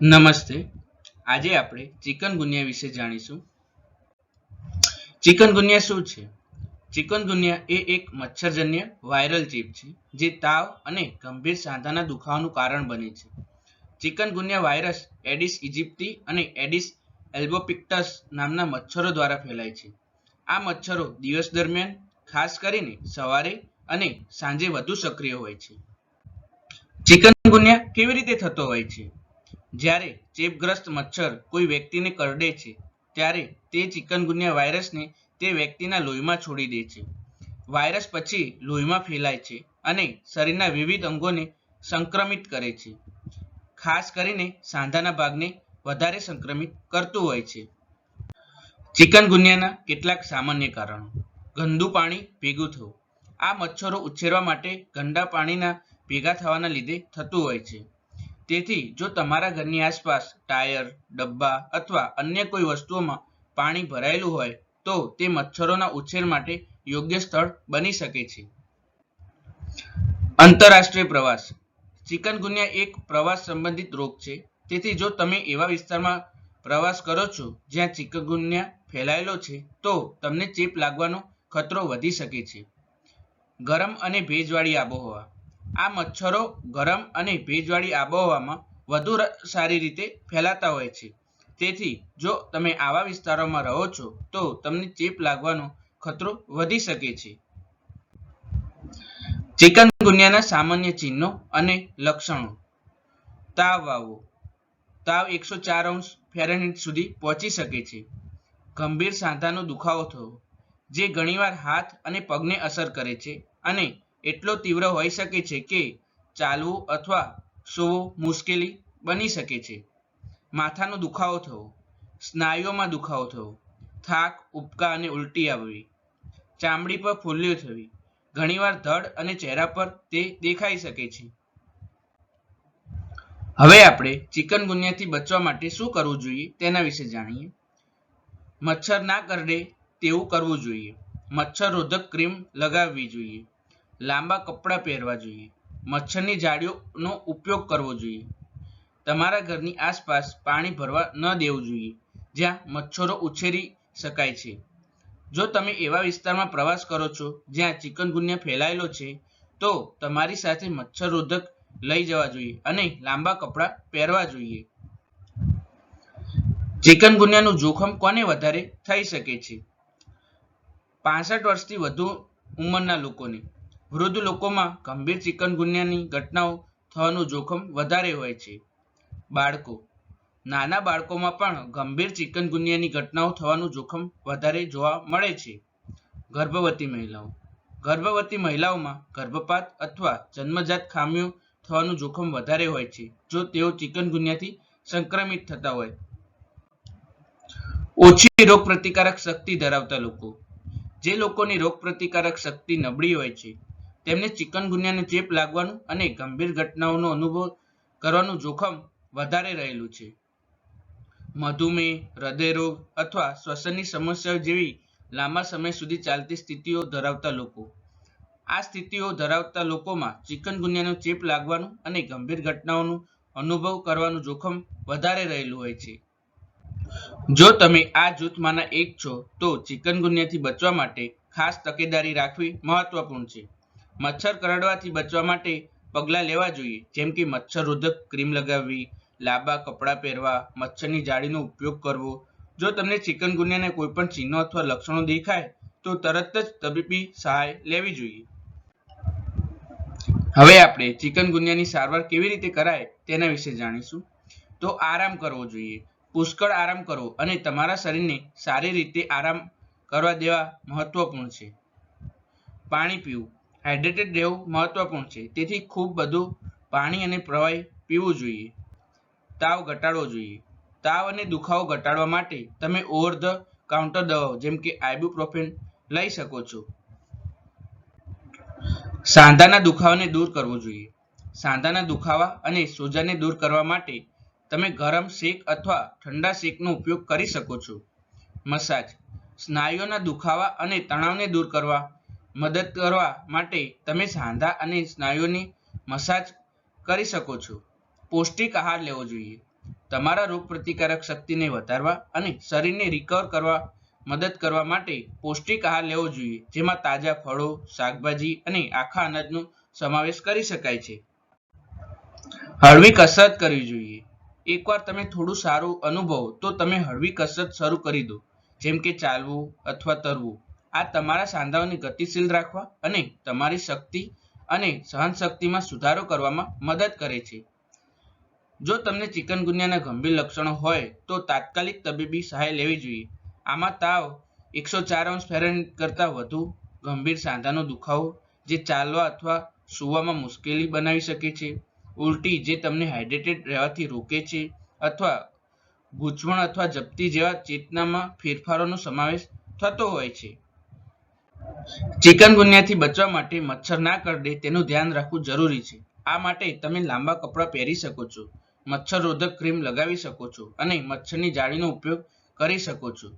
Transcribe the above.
નમસ્તે. આજે આપણે ચિકનગુનિયા વિશે જાણીશું. ચિકનગુનિયા શું છે? ચિકનગુનિયા એ એક મચ્છરજન્ય વાયરલ ચેપ છે, જે તાવ અને ગંભીર સાંધાના દુખાવાનું કારણ બને છે. ચિકનગુનિયા વાયરસ એડિસ ઇજિપ્તી અને એડિસ એલ્બોપિક્ટસ નામના મચ્છરો દ્વારા ફેલાય છે. આ મચ્છરો દિવસ દરમિયાન ખાસ કરીને સવારે અને સાંજે વધુ સક્રિય હોય છે. ચિકનગુનિયા કેવી રીતે થતો હોય છે? જ્યારે ચેપગ્રસ્ત મચ્છર કોઈ વ્યક્તિને કરડે છે, ત્યારે તે ચિકનગુનિયા વાયરસને તે વ્યક્તિના લોહીમાં છોડી દે છે. વાયરસ પછી લોહીમાં ફેલાય છે અને શરીરના વિવિધ અંગોને સંક્રમિત કરે છે. ખાસ કરીને સાંધાના ભાગને વધારે સંક્રમિત કરતું હોય છે. ચિકનગુનિયાના કેટલાક સામાન્ય કારણો. ગંદુ પાણી ભેગું થવું. આ મચ્છરો ઉછેરવા માટે ગંદા પાણીના ભેગા થવાના લીધે થતું હોય છે. તેથી જો તમારા ઘરની આસપાસ ટાયર, ડબ્બા અથવા અન્ય કોઈ વસ્તુઓમાં પાણી ભરાયેલું હોય, તો તે મચ્છરોના ઉછેર માટે યોગ્ય સ્થળ બની શકે છે. આંતરરાષ્ટ્રીય પ્રવાસ. ચિકનગુનિયા એક પ્રવાસ સંબંધિત રોગ છે. તેથી જો તમે એવા વિસ્તારમાં પ્રવાસ કરો છો જ્યાં ચિકનગુનિયા ફેલાયેલો છે, તો તમને ચેપ લાગવાનો ખતરો વધી શકે છે. ગરમ અને ભેજવાળી આબોહવા. આ મચ્છરો ગરમ અને ભેજવાળી આબોહવામાં વધુ સારી રીતે ફેલાતા હોય છે. તેથી, જો તમે આવા વિસ્તારોમાં રહો છો, તો તમને ચેપ લાગવાનો ખતરો વધી શકે છે. ચિકનગુનિયાના સામાન્ય ચિહ્નો અને લક્ષણો. તાવ આવવો તાવ એકસો ચાર અંશ ફેરનહીટ સુધી પહોંચી શકે છે. ગંભીર સાંધાનો દુખાવો થવો, જે ઘણીવાર હાથ અને પગને અસર કરે છે અને એટલો તીવ્ર હોઈ શકે છે કે ચાલવું અથવા સૂવું મુશ્કેલી બની શકે છે. માથાનો દુખાવો થવો, સ્નાયુઓમાં દુખાવો થવો, થાક, ઉબકા અને ઉલટી આવવી, ચામડી પર ફોલ્લીઓ થવી, ઘણીવાર ધડ અને ચહેરા પર તે દેખાઈ શકે છે. હવે આપણે ચિકનગુનિયાથી બચવા માટે શું કરવું જોઈએ તેના વિશે જાણીએ. મચ્છર ના કરડે તેવું કરવું જોઈએ. મચ્છર રોધક ક્રીમ લગાવવી જોઈએ. લાંબા કપડાં પહેરવા જોઈએ. મચ્છરની જાળીઓનો ઉપયોગ કરવો જોઈએ. તમારા ઘરની આસપાસ પાણી ભરવા ન દેવું જોઈએ, જ્યાં મચ્છરો ઉછેરી શકાય છે. જો તમે એવા વિસ્તારમાં પ્રવાસ કરો છો, જ્યાં ચિકનગુનિયા ફેલાયેલો છે, તો તમારી સાથે મચ્છરરોધક લઈ જવા જોઈએ અને લાંબા કપડાં પહેરવા જોઈએ. ચિકનગુનિયાનું જોખમ કોને વધારે થઈ શકે છે? પાસઠ વર્ષથી વધુ ઉંમરના લોકોને. વૃદ્ધ લોકોમાં ગંભીર ચિકનગુનિયાની ઘટનાઓ થવાનું જોખમ વધારે હોય છે. બાળકો. નાના બાળકોમાં પણ ગંભીર ચિકનગુનિયાની ઘટનાઓ થવાનું જોખમ વધારે જોવા મળે છે. ગર્ભવતી મહિલાઓ. ગર્ભવતી મહિલાઓમાં ગર્ભપાત અથવા જન્મજાત ખામીઓ થવાનું જોખમ વધારે હોય છે, જો તેઓ ચિકનગુનિયાથી સંક્રમિત થતા હોય. ઓછી રોગપ્રતિકારક શક્તિ ધરાવતા લોકો. જે લોકોની રોગપ્રતિકારક શક્તિ નબળી હોય છે તેમને ચિકનગુનિયાનો ચેપ લાગવાનું અને ગંભીર ઘટનાઓનો અનુભવ કરવાનું જોખમ વધારે રહેલું છે. મધુમેહ, હૃદયરોગ અથવા શ્વસનની સમસ્યાઓ જેવી લાંબા સમય સુધી ચાલતી સ્થિતિઓ ધરાવતા લોકો. આ સ્થિતિઓ ધરાવતા લોકોમાં ચિકનગુનિયાનો ચેપ લાગવાનું અને ગંભીર ઘટનાઓનું અનુભવ કરવાનું જોખમ વધારે રહેલું હોય છે. જો તમે આ જૂથમાંના એક છો, તો ચિકનગુનિયાથી બચવા માટે ખાસ તકેદારી રાખવી મહત્વપૂર્ણ છે. મચ્છર કરડવાથી બચવા માટે પગલાં લેવા જોઈએ. જેમ કે મચ્છરરોધક ક્રીમ લગાવવી, લાંબા કપડાં પહેરવા, મચ્છરની જાળીનો ઉપયોગ કરવો. જો તમને ચિકનગુનિયાના કોઈ પણ ચિહ્નો અથવા લક્ષણો દેખાય, તો તરત જ તબીબી સહાય લેવી જોઈએ. હવે આપણે ચિકનગુનિયાની સારવાર કેવી રીતે કરાય તેના વિશે જાણીશું. તો આરામ કરવો જોઈએ. પુષ્કળ આરામ કરવો અને તમારા શરીરને સારી રીતે આરામ કરવા દેવા મહત્વપૂર્ણ છે. પાણી પીવું. હાઇડ્રેટેડ રહેવું મહત્વપૂર્ણ છે. તેથી ખૂબ બધું પાણી અને પ્રવાહી પીવું જોઈએ. તાવ ઘટાડવો જોઈએ. તાવ અને દુખાવો ઘટાડવા માટે તમે ઓવર ધ કાઉન્ટર દવાઓ, જેમ કે આઇબુપ્રોફેન લઈ શકો છો. સાંધાના દુખાવાને દૂર કરવો જોઈએ. સાંધાના દુખાવા અને સોજાને દૂર કરવા માટે તમે ગરમ શેક અથવા ઠંડા શેકનો ઉપયોગ કરી શકો છો. મસાજ. સ્નાયુઓના દુખાવા અને તણાવને દૂર કરવા મદદ કરવા માટે તમે સાંધા અને સ્નાયુઓની મસાજ કરી શકો છો. પૌષ્ટિક આહાર લેવો જોઈએ. તમારા રોગપ્રતિકારક શક્તિને વધારવા અને શરીરને રિકવર કરવા મદદ કરવા માટે પૌષ્ટિક આહાર લેવો જોઈએ, જેમાં તાજા ફળો, શાકભાજી અને આખા અનાજનો સમાવેશ કરી શકાય છે. હળવી કસરત કરવી જોઈએ. એકવાર તમે થોડું સારું અનુભવો, તો તમે હળવી કસરત શરૂ કરી દો. જેમ કે ચાલવું અથવા તરવું. આ તમારા સાંધાઓને ગતિશીલ રાખવા અને તમારી શક્તિ અને સહનશક્તિમાં સુધારો કરવામાં મદદ કરે છે. જો તમને ચિકનગુનિયાના ગંભીર લક્ષણો હોય, તો તાત્કાલિક તબીબી સહાય લેવી જોઈએ. આમાં તાવ એકસો ચાર અંશ ફેરનહીટ કરતાં વધુ, ગંભીર સાંધાનો દુખાવો જે ચાલવા અથવા સૂવામાં મુશ્કેલી બનાવી શકે છે, ઉલટી જે તમને હાઇડ્રેટેડ રહેવાથી રોકે છે અથવા ગૂંચવણ અથવા જપ્તી જેવા ચેતનામાં ફેરફારોનો સમાવેશ થતો હોય છે. ચિકનગુન્યાથી બચવા માટે મચ્છર ના કરડે તેનું ધ્યાન રાખવું જરૂરી છે. આ માટે તમે લાંબા કપડાં પહેરી શકો છો મચ્છર રોધક ક્રીમ લગાવી શકો છો અને મચ્છરની જાળીનો ઉપયોગ કરી શકો છો.